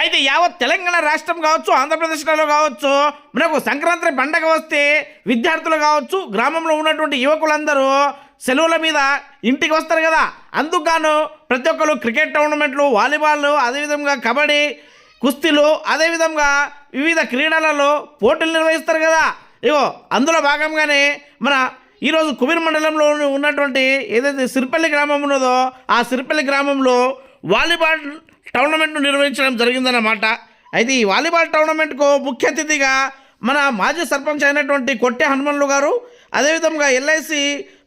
అయితే యావత్ తెలంగాణ రాష్ట్రం కావచ్చు ఆంధ్రప్రదేశ్లో కావచ్చు మనకు సంక్రాంతి పండగ వస్తే విద్యార్థులు కావచ్చు గ్రామంలో ఉన్నటువంటి యువకులందరూ సెలవుల మీద ఇంటికి వస్తారు కదా. అందుకు ప్రతి ఒక్కరు క్రికెట్ టోర్నమెంట్లు వాలీబాల్ అదేవిధంగా కబడ్డీ కుస్తీలు అదేవిధంగా వివిధ క్రీడలలో పోటీలు నిర్వహిస్తారు కదా. ఇగో అందులో భాగంగానే మన ఈరోజు కుబీర్ మండలంలో ఉన్నటువంటి ఏదైతే సిరిపల్లి గ్రామం ఉన్నదో ఆ సిరిపల్లి గ్రామంలో వాలీబాల్ టోర్నమెంట్ను నిర్వహించడం జరిగిందన్నమాట. అయితే ఈ వాలీబాల్ టోర్నమెంట్కు ముఖ్య అతిథిగా మన మాజీ సర్పంచ్ అయినటువంటి కొట్టె హనుమన్లు గారు అదేవిధంగా ఎల్ఐసి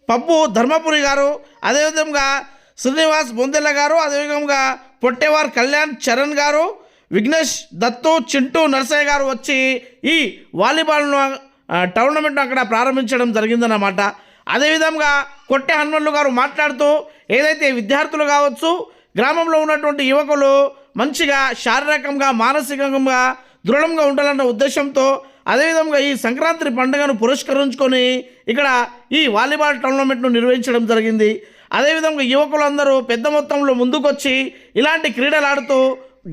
పప్పు ధర్మపురి గారు అదేవిధంగా శ్రీనివాస్ బొందెల్ల గారు అదేవిధంగా పొట్టేవార్ కళ్యాణ్ చరణ్ గారు విఘ్నేష్ దత్తు చింటూ నరసయ్య గారు వచ్చి ఈ వాలీబాల్ను టోర్నమెంట్ను అక్కడ ప్రారంభించడం జరిగిందన్నమాట. అదేవిధంగా కొట్టె హనుమన్లు గారు మాట్లాడుతూ ఏదైతే విద్యార్థులు కావచ్చు గ్రామంలో ఉన్నటువంటి యువకులు మంచిగా శారీరకంగా మానసికంగా దృఢంగా ఉండాలన్న ఉద్దేశంతో అదేవిధంగా ఈ సంక్రాంతి పండుగను పురస్కరించుకొని ఇక్కడ ఈ వాలీబాల్ టోర్నమెంట్ను నిర్వహించడం జరిగింది. అదేవిధంగా యువకులందరూ పెద్ద మొత్తంలో ముందుకొచ్చి ఇలాంటి క్రీడలు ఆడుతూ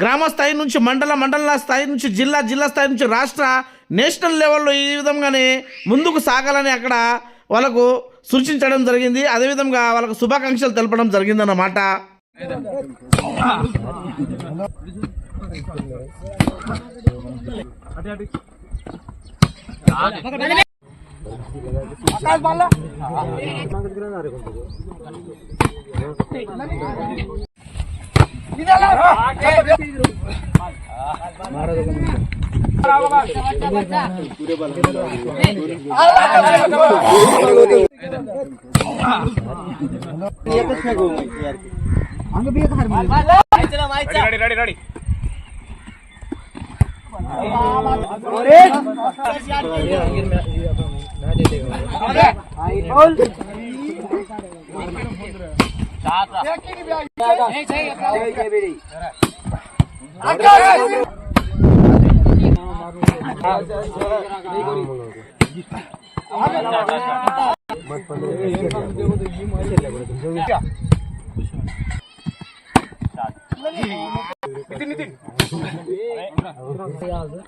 గ్రామ స్థాయి నుంచి మండల మండల స్థాయి నుంచి జిల్లా జిల్లా స్థాయి నుంచి రాష్ట్ర నేషనల్ లెవెల్లో ఈ విధంగానే ముందుకు సాగాలని అక్కడ వాళ్ళకు సూచించడం జరిగింది. అదేవిధంగా వాళ్ళకు శుభాకాంక్షలు తెలపడం జరిగిందన్నమాట. পুরে ಹಂಗ ಬೇಕು ಹರ್ ರೆಡಿ ರೆಡಿ ರೆಡಿ ಮತ್ ಪಲ್ಲೆ Nitin Nitin. Ornament kaldı.